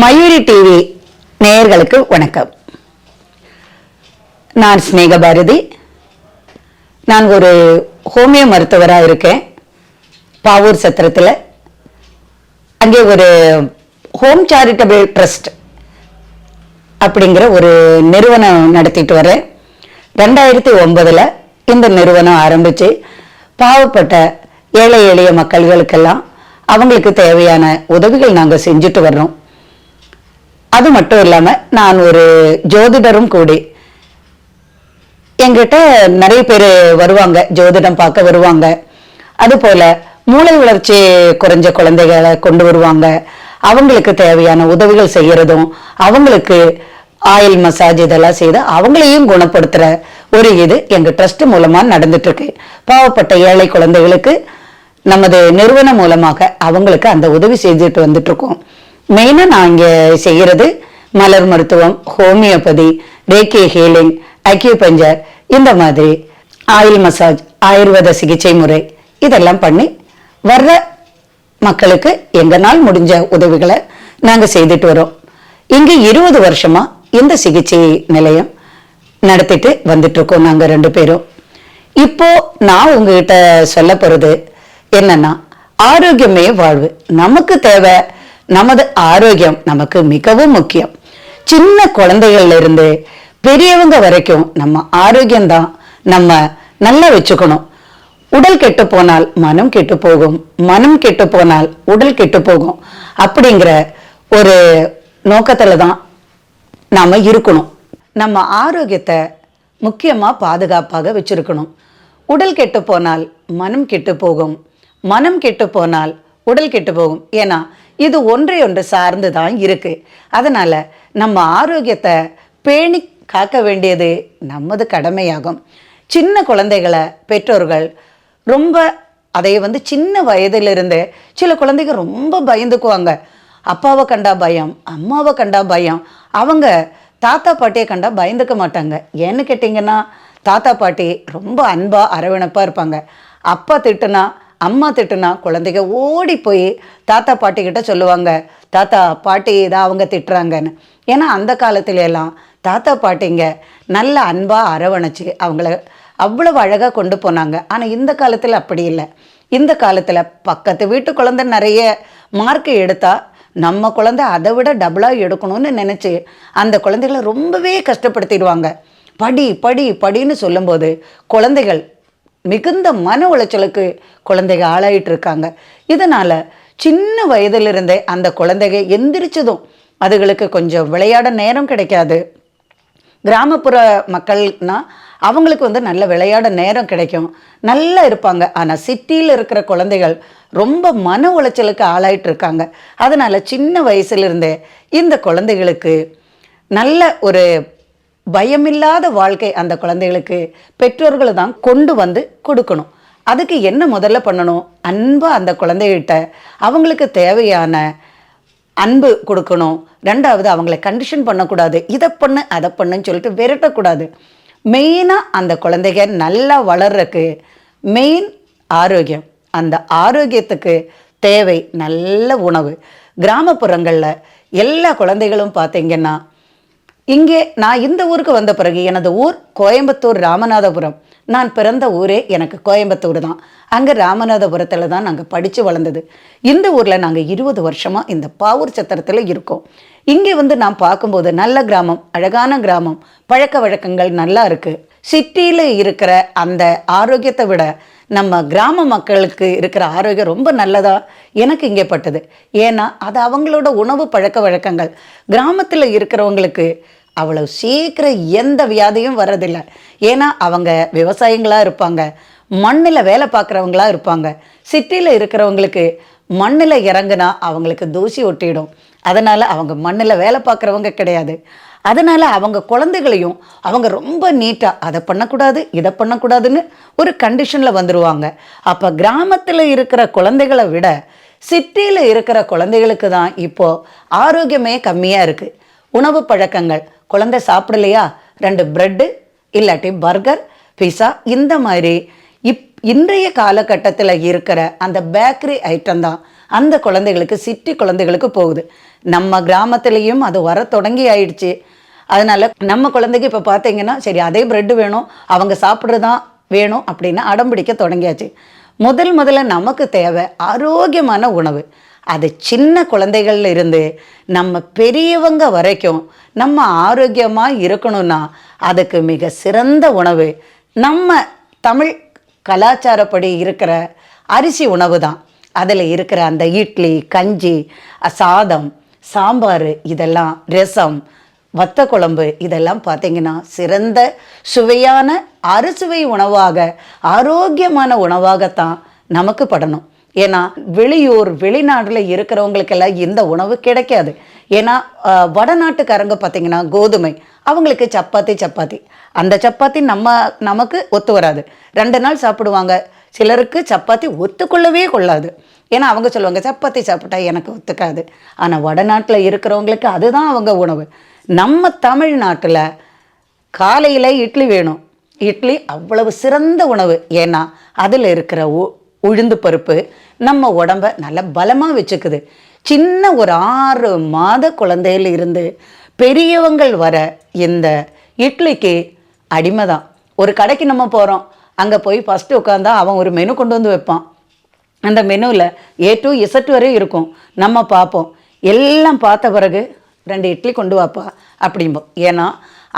Mayuri TV நேயர்களுக்கு வணக்கம். நான் ஸ்னேக பாரதி நான் ஒரு ஹோமியோ மருத்துவராக இருக்கேன். பாவூர் சத்திரத்தில். அங்கே ஒரு ஹோம் சேரிட்டபிள் ட்ரஸ்ட் அப்படிங்கிற ஒரு நிறுவனம் நடத்திட்டு வரேன். ரெண்டாயிரத்தி ஒன்பதில் இந்த நிறுவனம் ஆரம்பிச்சு பாவப்பட்ட ஏழை எளிய மக்கள்களுக்கெல்லாம் அவங்களுக்கு தேவையான உதவிகள் நாங்கள் செஞ்சுட்டு வர்றோம். அது மட்டும் இல்லாமல் நான் ஒரு ஜோதிடரும் கூடி. எங்கிட்ட நிறைய பேர் வருவாங்க ஜோதிடம் பார்க்க வருவாங்க. அதுபோல் மூளை வளர்ச்சி குறைஞ்ச குழந்தைகளை கொண்டு வருவாங்க. அவங்களுக்கு தேவையான உதவிகள் செய்கிறதும் அவங்களுக்கு ஆயில் மசாஜ் இதெல்லாம் செய்து அவங்களையும் குணப்படுத்துகிற ஒரு இது எங்கள் ட்ரஸ்ட் மூலமாக நடந்துட்டுருக்கு. பாவப்பட்ட ஏழை குழந்தைகளுக்கு நமது நிறுவனம் மூலமாக அவங்களுக்கு அந்த உதவி செஞ்சுட்டு வந்துட்டு மெயினாக நான் இங்க செய்யறது மலர் மருத்துவம் ஹோமியோபதி ரேக்கே ஹீலிங் அக்யூபஞ்சர் இந்த மாதிரி ஆயில் மசாஜ் ஆயுர்வேத சிகிச்சை முறை இதெல்லாம் பண்ணி வர்ற மக்களுக்கு எங்கனால் முடிஞ்ச உதவிகளை நாங்கள் செய்துட்டு வரோம். இங்கே இருபது வருஷமா இந்த சிகிச்சை நிலையம் நடத்திட்டு வந்துட்டு இருக்கோம் நாங்க ரெண்டு பேரும். இப்போ நான் உங்ககிட்ட சொல்ல போறது என்னன்னா ஆரோக்கியமே வாழ்வு. நமக்கு தேவை நமது ஆரோக்கியம் நமக்கு மிகவும் முக்கியம். சின்ன குழந்தைகள்ல இருந்து பெரியவங்க வரைக்கும் நம்ம ஆரோக்கியம்தான் நம்ம நல்லா வச்சுக்கணும். உடல் கெட்டு போனால் மனம் கெட்டு போகும். மனம் கெட்டு போனால் உடல் கெட்டு போகும். அப்படிங்கிற ஒரு நோக்கத்துல தான் நாம இருக்கணும். நம்ம ஆரோக்கியத்தை முக்கியமா பாதுகாப்பாக வச்சிருக்கணும். உடல் கெட்டு போனால் மனம் கெட்டு போகும். மனம் கெட்டு போனால் உடல் கெட்டு போகும். ஏன்னா இது ஒன்றை ஒன்று சார்ந்து தான் இருக்கு. அதனால் நம்ம ஆரோக்கியத்தை பேணி காக்க வேண்டியது நமது கடமையாகும். சின்ன குழந்தைகளை பெற்றோர்கள் ரொம்ப அதை வந்து சின்ன வயதிலிருந்து சில குழந்தைங்க ரொம்ப பயந்துக்குவாங்க. அப்பாவை கண்டா பயம் அம்மாவை கண்டா பயம் அவங்க தாத்தா பாட்டியை கண்டா பயந்துக்க மாட்டாங்க. ஏன்னு கேட்டிங்கன்னா தாத்தா பாட்டி ரொம்ப அன்பாக அரவணைப்பாக இருப்பாங்க. அப்பா திட்டுனா அம்மா திட்டுனா குழந்தைங்க ஓடி போய் தாத்தா பாட்டி கிட்ட சொல்லுவாங்க தாத்தா பாட்டி இதான் அவங்க திட்டுறாங்கன்னு. ஏன்னா அந்த காலத்துல எல்லாம் தாத்தா பாட்டிங்க நல்ல அன்பாக அரவணைச்சி அவங்கள அவ்வளவு அழகாக கொண்டு போனாங்க. ஆனால் இந்த காலத்தில் அப்படி இல்லை. இந்த காலத்தில் பக்கத்து வீட்டு குழந்தை நிறைய மார்க் எடுத்தா நம்ம குழந்தை அதை விட டபுளாக எடுக்கணும்னு நினச்சி அந்த குழந்தைகளை ரொம்பவே கஷ்டப்படுத்திடுவாங்க. படி படி படின்னு சொல்லும்போது குழந்தைகள் மிகுந்த மன உளைச்சலுக்கு குழந்தைங்க ஆளாயிட்டு இருக்காங்க. இதனால் சின்ன வயதிலிருந்தே அந்த குழந்தைங்க எந்திரிச்சதும் அதுகளுக்கு கொஞ்சம் விளையாட நேரம் கிடைக்காது. கிராமப்புற மக்கள்னால் அவங்களுக்கு வந்து நல்ல விளையாட நேரம் கிடைக்கும். நல்லா இருப்பாங்க. ஆனால் சிட்டியில் இருக்கிற குழந்தைகள் ரொம்ப மன உளைச்சலுக்கு ஆளாயிட்டு இருக்காங்க. அதனால் சின்ன வயசுலேருந்தே இந்த குழந்தைகளுக்கு நல்ல ஒரு பயமில்லாத வாழ்க்கை அந்த குழந்தைகளுக்கு பெற்றோர்கள் தான் கொண்டு வந்து கொடுக்கணும். அதுக்கு என்ன முதல்ல பண்ணணும்? அன்பாக அந்த குழந்தைகிட்ட அவங்களுக்கு தேவையான அன்பு கொடுக்கணும். ரெண்டாவது அவங்கள கண்டிஷன் பண்ணக்கூடாது. இதை பண்ணு அதை பண்ணுன்னு சொல்லிட்டு விரட்டக்கூடாது. மெயினாக அந்த குழந்தைங்க நல்லா வளர்றதுக்கு மெயின் ஆரோக்கியம். அந்த ஆரோக்கியத்துக்கு தேவை நல்ல உணவு. கிராமப்புறங்களில் எல்லா குழந்தைகளும் பார்த்தீங்கன்னா இங்கே நான் இந்த ஊருக்கு வந்த பிறகு எனது ஊர் கோயம்புத்தூர் ராமநாதபுரம். நான் பிறந்த ஊரே எனக்கு கோயம்புத்தூர் தான். அங்கே ராமநாதபுரத்தில் தான் நாங்கள் படித்து வளர்ந்தது. இந்த ஊரில் நாங்கள் இருபது வருஷமாக இந்த பாவூர் சத்திரத்தில் இருக்கோம். இங்கே வந்து நான் பார்க்கும்போது நல்ல கிராமம் அழகான கிராமம் பழக்க வழக்கங்கள் நல்லா இருக்குது சிட்டியில் இருக்கிற அந்த ஆரோக்கியத்தை விட நம்ம கிராம மக்களுக்கு இருக்கிற ஆரோக்கியம் ரொம்ப நல்லதா எனக்கு இங்கே பட்டது. ஏன்னா அது அவங்களோட உணவு பழக்க வழக்கங்கள். கிராமத்தில் இருக்கிறவங்களுக்கு அவ்வளவு சீக்கிரம் எந்த வியாதியும் வர்றதில்லை. ஏன்னா அவங்க விவசாயிங்களாக இருப்பாங்க. மண்ணில் வேலை பார்க்குறவங்களா இருப்பாங்க. சிட்டியில் இருக்கிறவங்களுக்கு மண்ணில் இறங்குனா அவங்களுக்கு தூசி ஒட்டிடும். அதனால் அவங்க மண்ணில் வேலை பார்க்குறவங்க கிடையாது. அதனால் அவங்க குழந்தைகளையும் அவங்க ரொம்ப நீட்டாக அதை பண்ணக்கூடாது இதை பண்ணக்கூடாதுன்னு ஒரு கண்டிஷனில் வந்துடுவாங்க அப்போ கிராமத்தில் இருக்கிற குழந்தைகளை விட சிட்டியில் இருக்கிற குழந்தைகளுக்கு தான் இப்போது ஆரோக்கியமே கம்மியாக இருக்குது உணவு பழக்கங்கள் குழந்தை சாப்பிடலையா? ரெண்டு பிரெட்டு இல்லாட்டி பர்கர் பிஸா இந்த மாதிரி இப் இன்றைய காலகட்டத்தில் இருக்கிற அந்த பேக்கரி ஐட்டம் தான் அந்த குழந்தைகளுக்கு சிட்டி குழந்தைகளுக்கு போகுது. நம்ம கிராமத்துலேயும் அது வர தொடங்கி ஆயிடுச்சு. அதனால நம்ம குழந்தைக்கு இப்போ பார்த்தீங்கன்னா சரி அதே பிரெட் வேணும் அவங்க சாப்பிட்றதான் வேணும் அப்படின்னு அடம்பிடிக்க தொடங்கியாச்சு. முதல் முதல்ல நமக்கு தேவை ஆரோக்கியமான உணவு. அது சின்ன குழந்தைகள்ல இருந்து நம்ம பெரியவங்க வரைக்கும் நம்ம ஆரோக்கியமாக இருக்கணும்னா அதுக்கு மிக சிறந்த உணவு. நம்ம தமிழ் கலாச்சாரப்படி இருக்கிற அரிசி உணவு தான். அதில் இருக்கிற அந்த இட்லி கஞ்சி சாதம் சாம்பார் இதெல்லாம் ரசம் வத்த குழம்பு இதெல்லாம் பார்த்தீங்கன்னா சிறந்த சுவையான அறுசுவை உணவாக ஆரோக்கியமான உணவாகத்தான் நமக்கு படணும். ஏன்னா வெளியூர் வெளிநாட்டில் இருக்கிறவங்களுக்கெல்லாம் இந்த உணவு கிடைக்காது. ஏன்னா வடநாட்டுக்காரங்க பார்த்தீங்கன்னா கோதுமை அவங்களுக்கு சப்பாத்தி சப்பாத்தி. அந்த சப்பாத்தி நம்ம நமக்கு ஒத்து வராது. ரெண்டு நாள் சாப்பிடுவாங்க. சிலருக்கு சப்பாத்தி ஒத்துக்கொள்ளவே கொள்ளாது. ஏன்னா அவங்க சொல்லுவாங்க சப்பாத்தி சாப்பிட்டா எனக்கு ஒத்துக்காது. ஆனால் வடநாட்டில் இருக்கிறவங்களுக்கு அதுதான் அவங்க உணவு. நம்ம தமிழ்நாட்டில் காலையில் இட்லி வேணும். இட்லி அவ்வளவு சிறந்த உணவு. ஏன்னா அதில் இருக்கிற உளுந்து பருப்பு நம்ம உடம்ப நல்ல பலமாக வச்சுக்குது. சின்ன ஒரு ஆறு மாத குழந்தையில இருந்து பெரியவங்கள் வர இந்த இட்லிக்கு அடிமை தான். ஒரு கடைக்கு நம்ம போகிறோம் அங்கே போய் ஃபஸ்ட்டு உட்காந்தா அவன் ஒரு மெனு கொண்டு வந்து வைப்பான். அந்த மெனுவில் ஏ டு இசட் வரை இருக்கும். நம்ம பார்ப்போம். எல்லாம் பார்த்த பிறகு ரெண்டு இட்லி கொண்டு வாப்பா அப்படிம்போம். ஏன்னா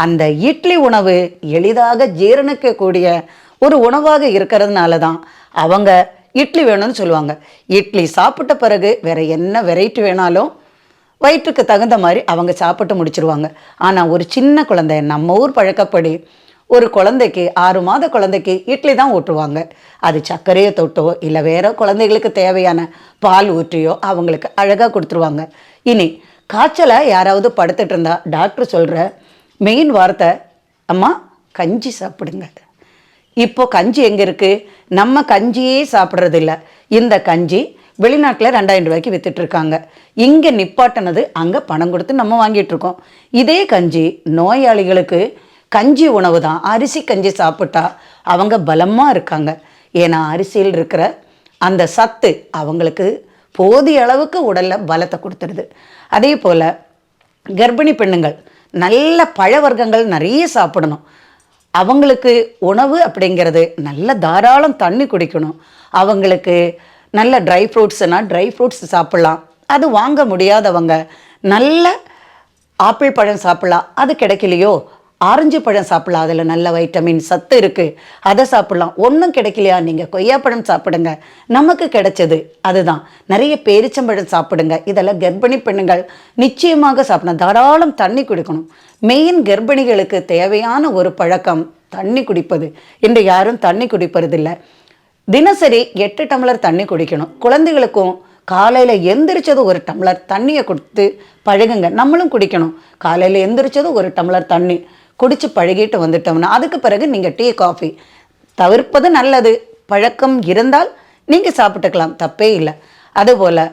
அந்த இட்லி உணவு எளிதாக ஜீரணிக்கக்கூடிய ஒரு உணவாக இருக்கிறதுனால தான் அவங்க இட்லி வேணும்னு சொல்லுவாங்க. இட்லி சாப்பிட்ட பிறகு வேறு என்ன வெரைட்டி வேணாலும் வயிற்றுக்கு தகுந்த மாதிரி அவங்க சாப்பிட்டு முடிச்சிருவாங்க. ஆனால் ஒரு சின்ன குழந்தை நம்ம ஊர் பழக்கப்படி ஒரு குழந்தைக்கு ஆறு மாத குழந்தைக்கு இட்லி தான் ஊட்டுவாங்க. அது சர்க்கரையை தொட்டோ இல்லை வேறு குழந்தைகளுக்கு தேவையான பால் ஊற்றியோ அவங்களுக்கு அழகாக கொடுத்துருவாங்க. இனி காய்ச்சலை யாராவது படுத்துட்டு இருந்தா டாக்டர் சொல்கிற மெயின் வார்த்தை அம்மா கஞ்சி சாப்பிடுங்க. இப்போ கஞ்சி எங்கே இருக்குது நம்ம கஞ்சியே சாப்பிட்றதில்ல. இந்த கஞ்சி வெளிநாட்டில் ரெண்டாயிரம் ரூபாய்க்கு விற்றுட்ருக்காங்க இங்கே நிப்பாட்டினது அங்கே பணம் கொடுத்து நம்ம வாங்கிட்டு இருக்கோம் இதே கஞ்சி நோயாளிகளுக்கு கஞ்சி உணவு தான். அரிசி கஞ்சி சாப்பிட்டா அவங்க பலமாக இருக்காங்க. ஏன்னா அரிசியில் இருக்கிற அந்த சத்து அவங்களுக்கு போதிய அளவுக்கு உடலில் பலத்தை கொடுத்துருது அதே போல் கர்ப்பிணி பெண்ணுங்கள் நல்ல பழ வர்க்கங்கள் நிறைய சாப்பிடணும். அவங்களுக்கு உணவு அப்படிங்கிறது நல்ல தாராளம் தண்ணி குடிக்கணும். அவங்களுக்கு நல்ல ட்ரை ஃப்ரூட்ஸ்னா ட்ரை ஃப்ரூட்ஸ் சாப்பிட்லாம். அது வாங்க முடியாதவங்க நல்ல ஆப்பிள் பழம் சாப்பிட்லாம். அது கிடைக்கலையோ? ஆரஞ்சு பழம் சாப்பிட்லாம். அதில் நல்ல வைட்டமின் சத்து இருக்குது அதை சாப்பிட்லாம். ஒன்றும் கிடைக்கலையா? நீங்கள் கொய்யாப்பழம் சாப்பிடுங்க. நமக்கு கிடைச்சது அதுதான். நிறைய பேரிச்சம்பழம் சாப்பிடுங்க. இதெல்லாம் கர்ப்பிணி பெண்ணுங்கள் நிச்சயமாக சாப்பிடணும். தாராளம் தண்ணி குடிக்கணும். மெயின் கர்ப்பிணிகளுக்கு தேவையான ஒரு பழக்கம் தண்ணி குடிப்பது. இன்று யாரும் தண்ணி குடிப்பதில்லை. தினசரி எட்டு டம்ளர் தண்ணி குடிக்கணும். குழந்தைகளுக்கும் காலையில் எந்திரிச்சதும் ஒரு டம்ளர் தண்ணியை கொடுத்து பழகுங்க. நம்மளும் குடிக்கணும். காலையில் எந்திரிச்சதும் ஒரு டம்ளர் தண்ணி குடித்து பழகிட்டு வந்துட்டோம்னா அதுக்கு பிறகு நீங்கள் டீ காஃபி. தவிர்ப்பது நல்லது. பழக்கம் இருந்தால் நீங்கள் சாப்பிட்டுக்கலாம். தப்பே இல்லை. அதுபோல்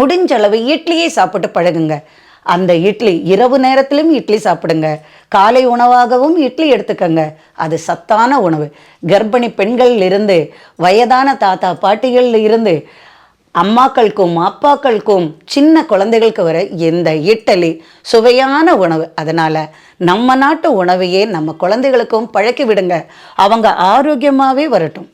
முடிஞ்ச அளவு இட்லியே சாப்பிட்டு பழகுங்க. அந்த இட்லி இரவு நேரத்திலும் இட்லி சாப்பிடுங்க. காலை உணவாகவும் இட்லி எடுத்துக்கங்க. அது சத்தான உணவு. கர்ப்பிணி பெண்களில் இருந்து வயதான தாத்தா பாட்டிகளில் இருந்து அம்மாக்களுக்கும் அப்பாக்களுக்கும் சின்ன குழந்தைகளுக்கு வர இந்த இட்டலி சுவையான உணவு. அதனால் நம்ம நாட்டு உணவையே நம்ம குழந்தைகளுக்கும் பழக்கி விடுங்க. அவங்க ஆரோக்கியமாகவே வரட்டும்.